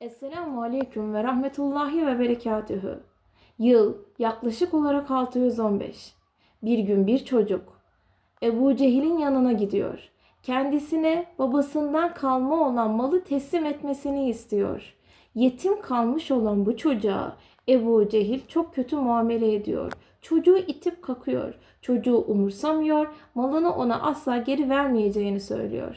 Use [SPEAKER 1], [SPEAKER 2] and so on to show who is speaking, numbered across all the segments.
[SPEAKER 1] Esselamu Aleyküm ve Rahmetullahi ve Berekatühü. Yıl yaklaşık olarak 615. Bir gün bir çocuk Ebu Cehil'in yanına gidiyor. Kendisine babasından kalma olan malı teslim etmesini istiyor. Yetim kalmış olan bu çocuğa Ebu Cehil çok kötü muamele ediyor. Çocuğu itip kakıyor. Çocuğu umursamıyor, malını ona asla geri vermeyeceğini söylüyor.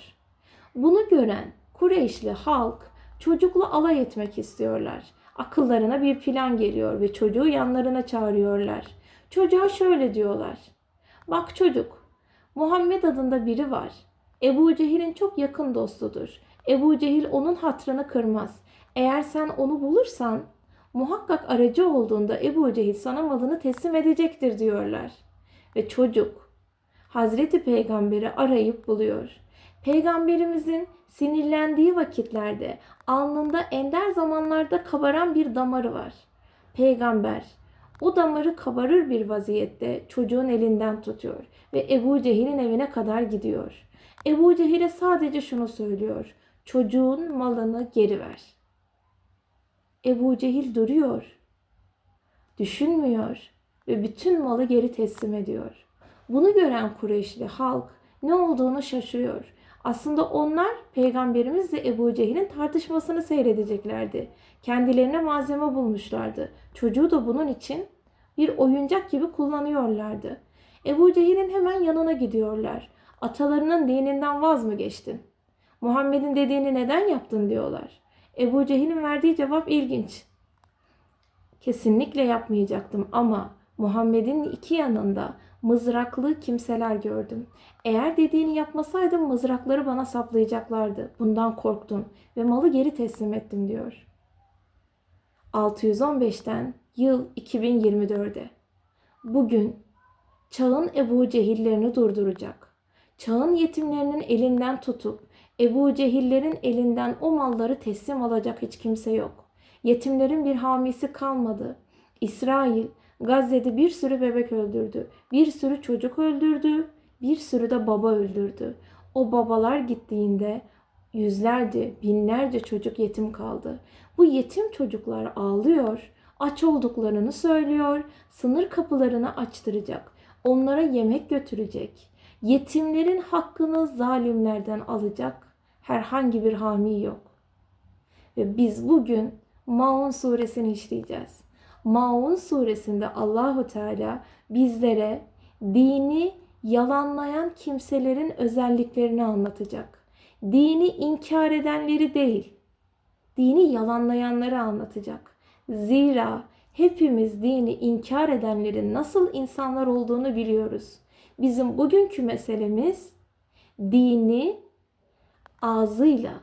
[SPEAKER 1] Bunu gören Kureyşli halk çocukla alay etmek istiyorlar. Akıllarına bir plan geliyor ve çocuğu yanlarına çağırıyorlar. Çocuğa şöyle diyorlar. Bak çocuk, Muhammed adında biri var. Ebu Cehil'in çok yakın dostudur. Ebu Cehil onun hatrını kırmaz. Eğer sen onu bulursan muhakkak aracı olduğunda Ebu Cehil sana malını teslim edecektir diyorlar. Ve çocuk Hazreti Peygamber'i arayıp buluyor. Peygamberimizin sinirlendiği vakitlerde alnında ender zamanlarda kabaran bir damarı var. Peygamber o damarı kabarır bir vaziyette çocuğun elinden tutuyor ve Ebu Cehil'in evine kadar gidiyor. Ebu Cehil'e sadece şunu söylüyor. Çocuğun malını geri ver. Ebu Cehil duruyor. Düşünmüyor ve bütün malı geri teslim ediyor. Bunu gören Kureyşli halk ne olduğunu şaşırıyor. Aslında onlar peygamberimizle Ebu Cehil'in tartışmasını seyredeceklerdi. Kendilerine malzeme bulmuşlardı. Çocuğu da bunun için bir oyuncak gibi kullanıyorlardı. Ebu Cehil'in hemen yanına gidiyorlar. Atalarının dininden vaz mı geçtin? Muhammed'in dediğini neden yaptın diyorlar. Ebu Cehil'in verdiği cevap ilginç. Kesinlikle yapmayacaktım ama Muhammed'in iki yanında mızraklı kimseler gördüm. Eğer dediğini yapmasaydım mızrakları bana saplayacaklardı. Bundan korktum ve malı geri teslim ettim diyor. 615'ten yıl 2024'e. Bugün çağın Ebu Cehillerini durduracak. Çağın yetimlerinin elinden tutup Ebu Cehillerin elinden o malları teslim alacak hiç kimse yok. Yetimlerin bir hamisi kalmadı. İsrail Gazze'de bir sürü bebek öldürdü. Bir sürü çocuk öldürdü. Bir sürü de baba öldürdü. O babalar gittiğinde yüzlerce, binlerce çocuk yetim kaldı. Bu yetim çocuklar ağlıyor. Aç olduklarını söylüyor. Sınır kapılarını açtıracak. Onlara yemek götürecek. Yetimlerin hakkını zalimlerden alacak herhangi bir hami yok. Ve biz bugün Maun suresini işleyeceğiz. Maun suresinde Allahu Teala bizlere dini yalanlayan kimselerin özelliklerini anlatacak. Dini inkar edenleri değil, dini yalanlayanları anlatacak. Zira hepimiz dini inkar edenlerin nasıl insanlar olduğunu biliyoruz. Bizim bugünkü meselemiz dini ağzıyla,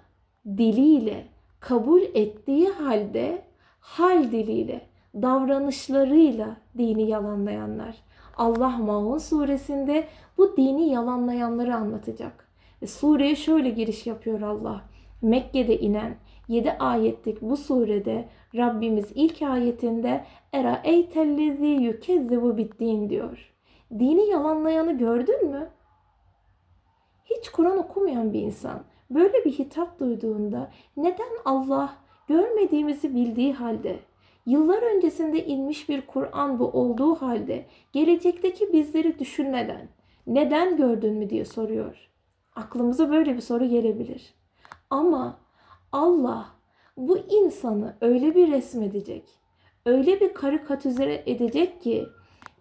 [SPEAKER 1] diliyle kabul ettiği halde hal diliyle, davranışlarıyla dini yalanlayanlar. Allah Maun suresinde bu dini yalanlayanları anlatacak. Ve sureye şöyle giriş yapıyor Allah. Mekke'de inen 7 ayetlik bu surede Rabbimiz ilk ayetinde Era eytellezi yükezzibu bittin diyor. Dini yalanlayanı gördün mü? Hiç Kur'an okumayan bir insan böyle bir hitap duyduğunda neden Allah görmediğimizi bildiği halde yıllar öncesinde inmiş bir Kur'an bu olduğu halde gelecekteki bizleri düşünmeden neden gördün mü diye soruyor. Aklımıza böyle bir soru gelebilir. Ama Allah bu insanı öyle bir resmedecek, öyle bir karikatüze edecek ki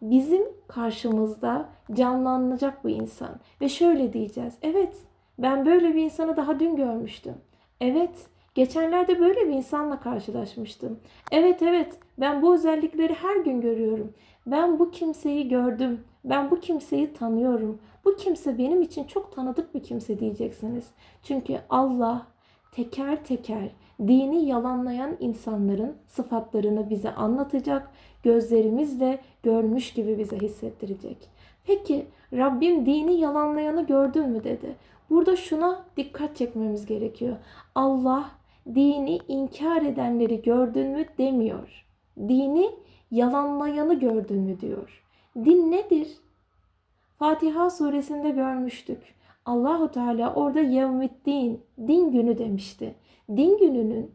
[SPEAKER 1] bizim karşımızda canlanacak bu insan. Ve şöyle diyeceğiz. Evet ben böyle bir insanı daha dün görmüştüm. Evet geçenlerde böyle bir insanla karşılaşmıştım. Evet evet ben bu özellikleri her gün görüyorum. Ben bu kimseyi gördüm. Ben bu kimseyi tanıyorum. Bu kimse benim için çok tanıdık bir kimse diyeceksiniz. Çünkü Allah teker teker dini yalanlayan insanların sıfatlarını bize anlatacak, gözlerimizle görmüş gibi bize hissettirecek. Peki Rabbim dini yalanlayanı gördün mü dedi. Burada şuna dikkat çekmemiz gerekiyor. Allah dini inkar edenleri gördün mü demiyor. Dini yalanlayanı gördün mü diyor. Din nedir? Fatiha suresinde görmüştük. Allahu Teala orada yevmiddin, din günü demişti. Din gününün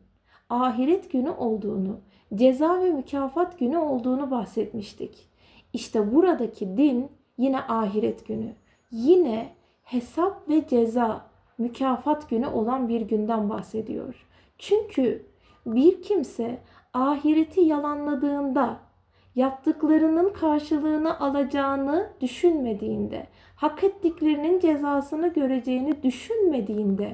[SPEAKER 1] ahiret günü olduğunu, ceza ve mükafat günü olduğunu bahsetmiştik. İşte buradaki din yine ahiret günü. Yine hesap ve ceza, mükafat günü olan bir günden bahsediyor. Çünkü bir kimse ahireti yalanladığında, yaptıklarının karşılığını alacağını düşünmediğinde, hak ettiklerinin cezasını göreceğini düşünmediğinde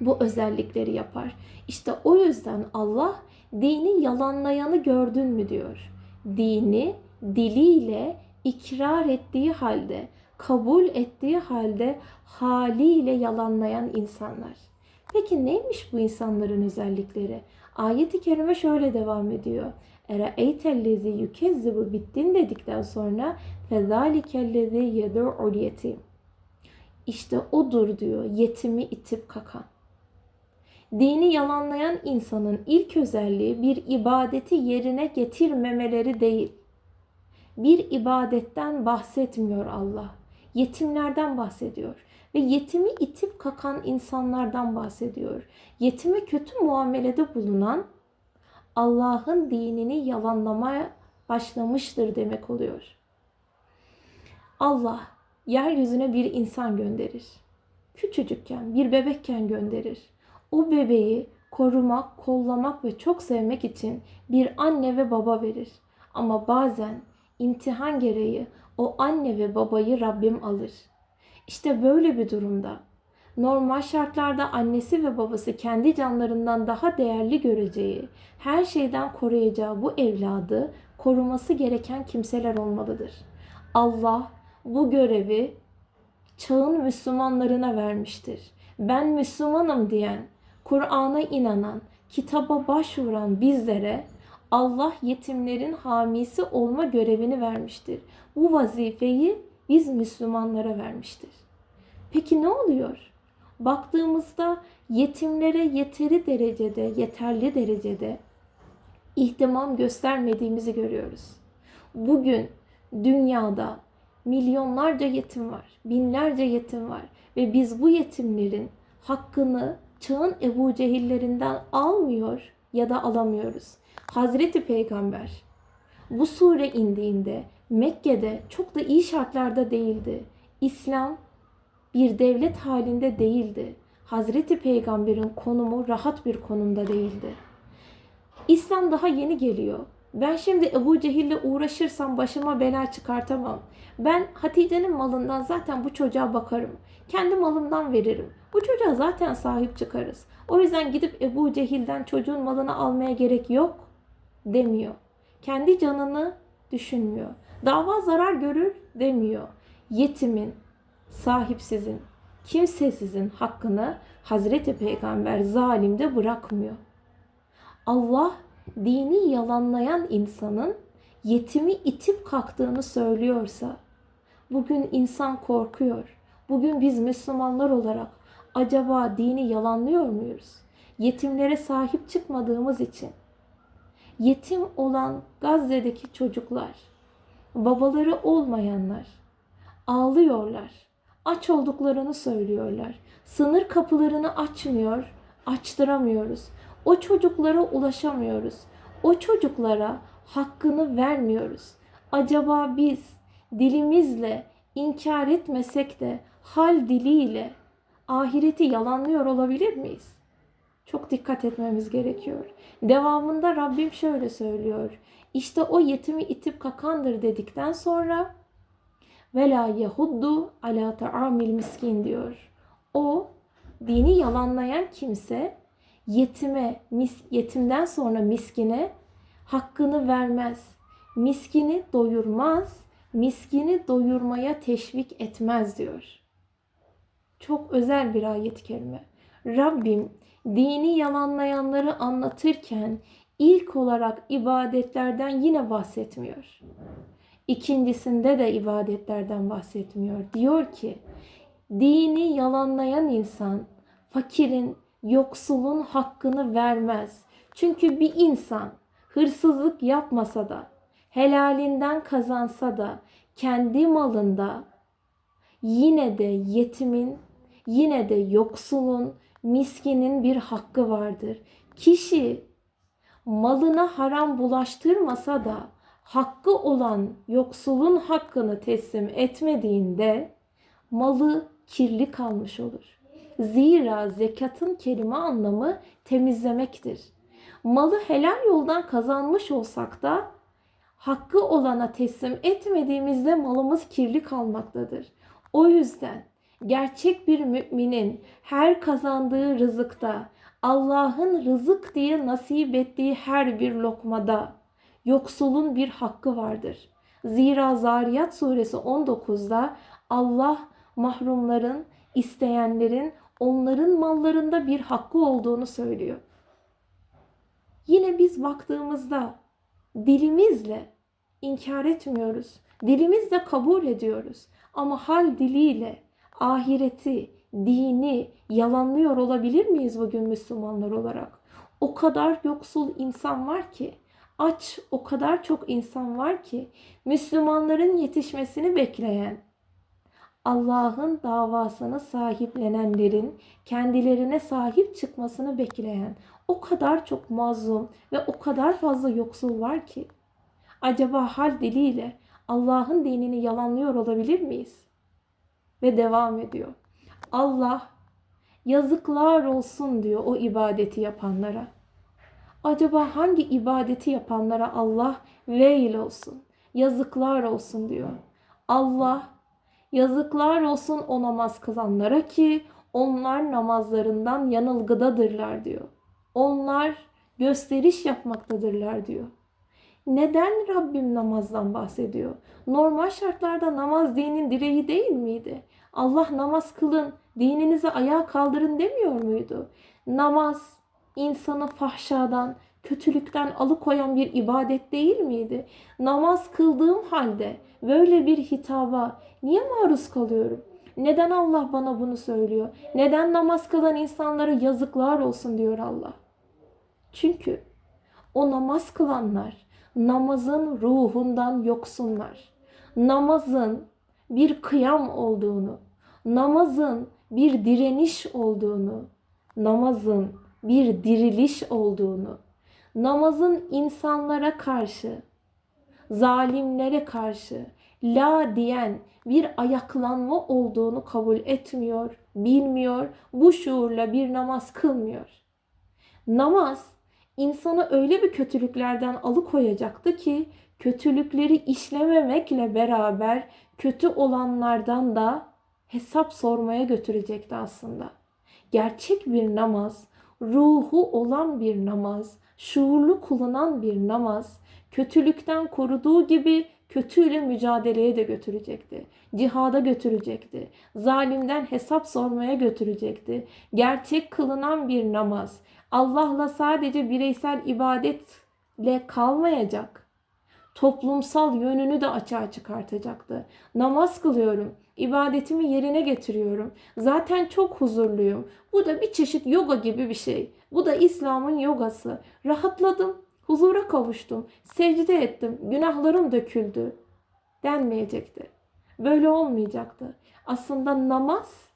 [SPEAKER 1] bu özellikleri yapar. İşte o yüzden Allah dini yalanlayanı gördün mü diyor. Dini diliyle ikrar ettiği halde, kabul ettiği halde haliyle yalanlayan insanlar. Peki neymiş bu insanların özellikleri? Ayet-i kerime şöyle devam ediyor. Ere'eytellezi yükezzibu bittin dedikten sonra fezalikellezi yedur'ul yetim. İşte odur diyor yetimi itip kakan. Dini yalanlayan insanın ilk özelliği bir ibadeti yerine getirmemeleri değil. Bir ibadetten bahsetmiyor Allah. Yetimlerden bahsediyor ve yetimi itip kakan insanlardan bahsediyor. Yetime kötü muamelede bulunan Allah'ın dinini yalanlamaya başlamıştır demek oluyor. Allah yeryüzüne bir insan gönderir. Küçücükken, bir bebekken gönderir. O bebeği korumak, kollamak ve çok sevmek için bir anne ve baba verir. Ama bazen imtihan gereği o anne ve babayı Rabbim alır. İşte böyle bir durumda normal şartlarda annesi ve babası kendi canlarından daha değerli göreceği, her şeyden koruyacağı bu evladı koruması gereken kimseler olmalıdır. Allah bu görevi çağın Müslümanlarına vermiştir. Ben Müslümanım diyen, Kur'an'a inanan, kitaba başvuran bizlere Allah yetimlerin hamisi olma görevini vermiştir. Bu vazifeyi biz Müslümanlara vermiştir. Peki ne oluyor? Baktığımızda yetimlere yeteri derecede, yeterli derecede ihtimam göstermediğimizi görüyoruz. Bugün dünyada milyonlarca yetim var, binlerce yetim var ve biz bu yetimlerin hakkını çağın Ebu Cehillerinden almıyor ya da alamıyoruz. Hazreti Peygamber bu sure indiğinde Mekke'de çok da iyi şartlarda değildi. İslam bir devlet halinde değildi. Hazreti Peygamber'in konumu rahat bir konumda değildi. İslam daha yeni geliyor. Ben şimdi Ebu Cehil'le uğraşırsam başıma bela çıkartamam. Ben Hatice'nin malından zaten bu çocuğa bakarım. Kendi malımdan veririm. Bu çocuğa zaten sahip çıkarız. O yüzden gidip Ebu Cehil'den çocuğun malını almaya gerek yok demiyor. Kendi canını düşünmüyor. Dava zarar görür demiyor. Yetimin, sahipsizin, kimsesizin hakkını Hazreti Peygamber zalimde bırakmıyor. Allah dini yalanlayan insanın yetimi itip kalktığını söylüyorsa bugün insan korkuyor. Bugün biz Müslümanlar olarak acaba dini yalanlıyor muyuz? Yetimlere sahip çıkmadığımız için yetim olan Gazze'deki çocuklar, babaları olmayanlar ağlıyorlar. Aç olduklarını söylüyorlar. Sınır kapılarını açmıyor, açtıramıyoruz. O çocuklara ulaşamıyoruz. O çocuklara hakkını vermiyoruz. Acaba biz dilimizle inkar etmesek de hal diliyle ahireti yalanlıyor olabilir miyiz? Çok dikkat etmemiz gerekiyor. Devamında Rabbim şöyle söylüyor. İşte o yetimi itip kakandır dedikten sonra ve la yahuddu ala ta'amil miskin diyor. O dini yalanlayan kimse yetime, mis, yetimden sonra miskine hakkını vermez. Miskini doyurmaz, miskini doyurmaya teşvik etmez diyor. Çok özel bir ayet kelime. Rabbim dini yalanlayanları anlatırken ilk olarak ibadetlerden yine bahsetmiyor. İkincisinde de ibadetlerden bahsetmiyor. Diyor ki dini yalanlayan insan fakirin, yoksulun hakkını vermez. Çünkü bir insan hırsızlık yapmasa da, helalinden kazansa da, kendi malında yine de yetimin, yine de yoksulun, miskinin bir hakkı vardır. Kişi malına haram bulaştırmasa da hakkı olan yoksulun hakkını teslim etmediğinde malı kirli kalmış olur. Zira zekatın kelime anlamı temizlemektir. Malı helal yoldan kazanmış olsak da hakkı olana teslim etmediğimizde malımız kirli kalmaktadır. O yüzden gerçek bir müminin her kazandığı rızıkta Allah'ın rızık diye nasip ettiği her bir lokmada yoksulun bir hakkı vardır. Zira Zariyat suresi 19'da Allah mahrumların, isteyenlerin onların mallarında bir hakkı olduğunu söylüyor. Yine biz baktığımızda dilimizle inkar etmiyoruz. Dilimizle kabul ediyoruz. Ama hal diliyle ahireti, dini yalanlıyor olabilir miyiz bugün Müslümanlar olarak? O kadar yoksul insan var ki, aç o kadar çok insan var ki Müslümanların yetişmesini bekleyen, Allah'ın davasını sahiplenenlerin kendilerine sahip çıkmasını bekleyen o kadar çok mazlum ve o kadar fazla yoksul var ki acaba hal diliyle Allah'ın dinini yalanlıyor olabilir miyiz? Ve devam ediyor. Allah yazıklar olsun diyor o ibadeti yapanlara. Acaba hangi ibadeti yapanlara Allah veil olsun, yazıklar olsun diyor. Allah yazıklar olsun o namaz kılanlara ki onlar namazlarından yanılgıdadırlar diyor. Onlar gösteriş yapmaktadırlar diyor. Neden Rabbim namazdan bahsediyor? Normal şartlarda namaz dinin direği değil miydi? Allah namaz kılın, dininizi ayağa kaldırın demiyor muydu? Namaz insanı fahşadan, kötülükten alıkoyan bir ibadet değil miydi? Namaz kıldığım halde böyle bir hitaba niye maruz kalıyorum? Neden Allah bana bunu söylüyor? Neden namaz kılan insanlara yazıklar olsun diyor Allah? Çünkü o namaz kılanlar namazın ruhundan yoksunlar. Namazın bir kıyam olduğunu, namazın bir direniş olduğunu, namazın bir diriliş olduğunu, namazın insanlara karşı, zalimlere karşı la diyen bir ayaklanma olduğunu kabul etmiyor, bilmiyor, bu şuurla bir namaz kılmıyor. Namaz insanı öyle bir kötülüklerden alıkoyacaktı ki kötülükleri işlememekle beraber kötü olanlardan da hesap sormaya götürecekti aslında. Gerçek bir namaz, ruhu olan bir namaz, şuurlu kılınan bir namaz, kötülükten koruduğu gibi kötüyle mücadeleye de götürecekti. Cihada götürecekti. Zalimden hesap sormaya götürecekti. Gerçek kılınan bir namaz, Allah'la sadece bireysel ibadetle kalmayacak. Toplumsal yönünü de açığa çıkartacaktı. Namaz kılıyorum, ibadetimi yerine getiriyorum. Zaten çok huzurluyum. Bu da bir çeşit yoga gibi bir şey. Bu da İslam'ın yogası. Rahatladım, huzura kavuştum, secde ettim, günahlarım döküldü denmeyecekti. Böyle olmayacaktı. Aslında namaz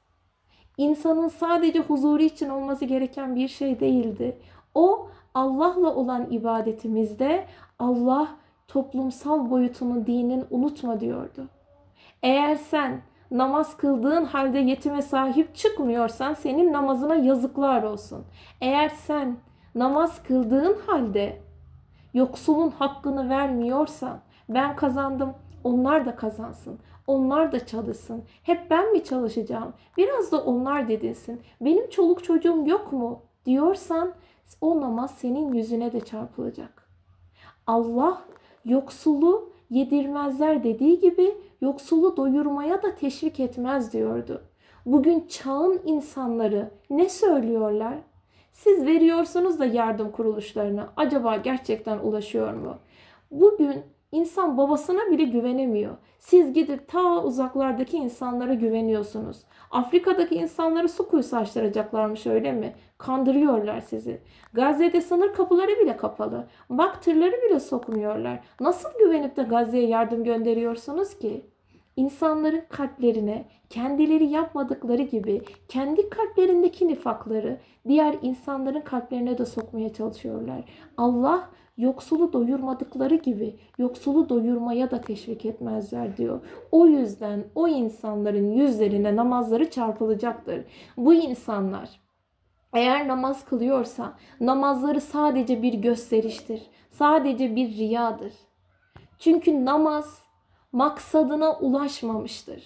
[SPEAKER 1] insanın sadece huzuru için olması gereken bir şey değildi. O Allah'la olan ibadetimizde Allah toplumsal boyutunu, dinin unutma diyordu. Eğer sen namaz kıldığın halde yetime sahip çıkmıyorsan senin namazına yazıklar olsun. Eğer sen namaz kıldığın halde yoksulun hakkını vermiyorsan ben kazandım onlar da kazansın. Onlar da çalışsın. Hep ben mi çalışacağım? Biraz da onlar dedinsin. Benim çoluk çocuğum yok mu? diyorsan o namaz senin yüzüne de çarpılacak. Allah yoksulu yedirmezler dediği gibi yoksulu doyurmaya da teşvik etmez diyordu. Bugün çağın insanları ne söylüyorlar? Siz veriyorsunuz da yardım kuruluşlarına acaba gerçekten ulaşıyor mu? Bugün İnsan babasına bile güvenemiyor. Siz gidip ta uzaklardaki insanlara güveniyorsunuz. Afrika'daki insanları su kuyusu açtıracaklarmış öyle mi? Kandırıyorlar sizi. Gazze'de sınır kapıları bile kapalı. Bak tırları bile sokmuyorlar. Nasıl güvenip de Gazze'ye yardım gönderiyorsunuz ki? insanların kalplerine kendileri yapmadıkları gibi kendi kalplerindeki nifakları diğer insanların kalplerine de sokmaya çalışıyorlar. Allah yoksulu doyurmadıkları gibi yoksulu doyurmaya da teşvik etmezler diyor. O yüzden o insanların yüzlerine namazları çarpılacaktır. Bu insanlar eğer namaz kılıyorsa namazları sadece bir gösteriştir. Sadece bir riyadır. Çünkü namaz maksadına ulaşmamıştır.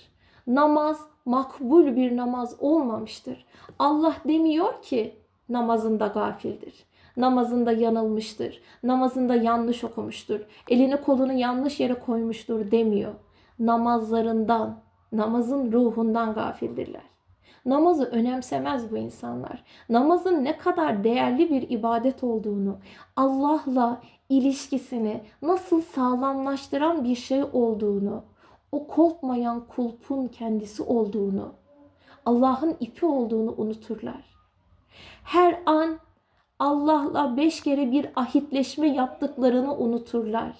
[SPEAKER 1] Namaz makbul bir namaz olmamıştır. Allah demiyor ki namazında gafildir. Namazında yanılmıştır. Namazında yanlış okumuştur. Elini kolunu yanlış yere koymuştur demiyor. Namazlarından, namazın ruhundan gafildirler. Namazı önemsemez bu insanlar. Namazın ne kadar değerli bir ibadet olduğunu, Allah'la ilişkisini nasıl sağlamlaştıran bir şey olduğunu, o kopmayan kulpun kendisi olduğunu, Allah'ın ipi olduğunu unuturlar. Her an Allah'la beş kere bir ahitleşme yaptıklarını unuturlar.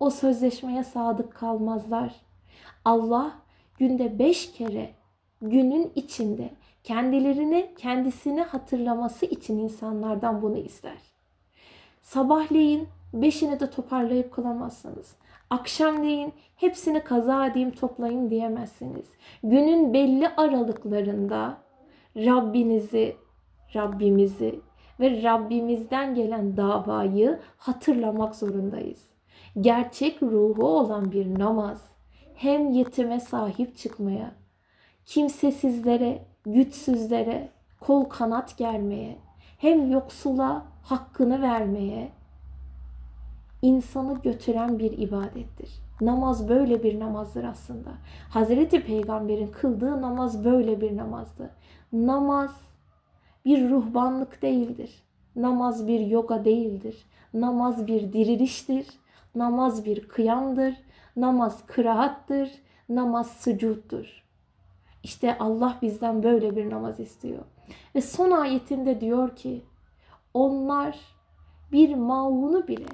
[SPEAKER 1] O sözleşmeye sadık kalmazlar. Allah günde beş kere günün içinde kendilerini kendisini hatırlaması için insanlardan bunu ister. Sabahleyin beşini de toparlayıp kılamazsınız. Akşamleyin hepsini kaza edeyim toplayayım diyemezsiniz. Günün belli aralıklarında Rabbinizi, Rabbimizi ve Rabbimizden gelen davayı hatırlamak zorundayız. Gerçek ruhu olan bir namaz hem yetime sahip çıkmaya, kimsesizlere, güçsüzlere kol kanat germeye, hem yoksula hakkını vermeye insanı götüren bir ibadettir. Namaz böyle bir namazdır aslında. Hazreti Peygamber'in kıldığı namaz böyle bir namazdı. Namaz bir ruhbanlık değildir. Namaz bir yoga değildir. Namaz bir diriliştir. Namaz bir kıyamdır. Namaz kıraattır. Namaz sucuttur. İşte Allah bizden böyle bir namaz istiyor. Ve son ayetinde diyor ki onlar bir mavunu bile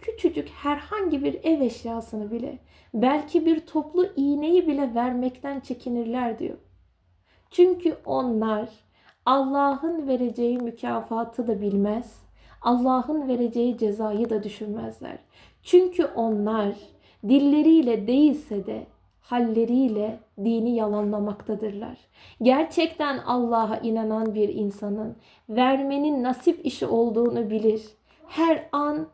[SPEAKER 1] küçücük herhangi bir ev eşyasını bile belki bir toplu iğneyi bile vermekten çekinirler diyor. Çünkü onlar Allah'ın vereceği mükafatı da bilmez. Allah'ın vereceği cezayı da düşünmezler. Çünkü onlar dilleriyle değilse de halleriyle dini yalanlamaktadırlar. Gerçekten Allah'a inanan bir insanın vermenin nasip işi olduğunu bilir. Her an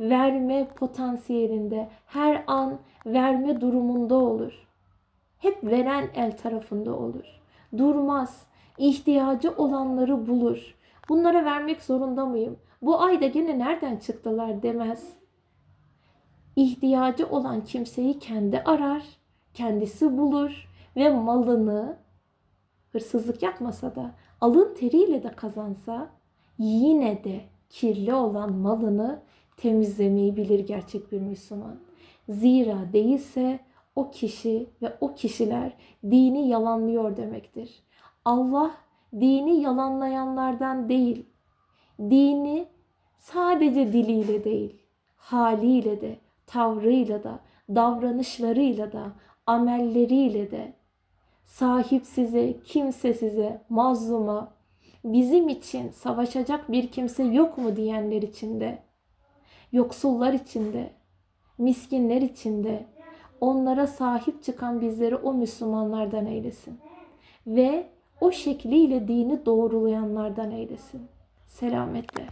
[SPEAKER 1] verme potansiyelinde, her an verme durumunda olur. Hep veren el tarafında olur. Durmaz. İhtiyacı olanları bulur. Bunlara vermek zorunda mıyım? Bu ayda gene nereden çıktılar demez. İhtiyacı olan kimseyi kendi arar, kendisi bulur ve malını hırsızlık yapmasa da alın teriyle de kazansa yine de kirli olan malını temizlemeyi bilir gerçek bir Müslüman. Zira değilse o kişi ve o kişiler dini yalanlıyor demektir. Allah dini yalanlayanlardan değil, dini sadece diliyle değil, haliyle de, tavrıyla da, davranışlarıyla da, amelleriyle de sahip size, kimse size, mazluma, bizim için savaşacak bir kimse yok mu diyenler içinde, yoksullar içinde, miskinler içinde, onlara sahip çıkan bizleri o Müslümanlardan eylesin. Ve o şekliyle dini doğrulayanlardan eylesin. Selametle.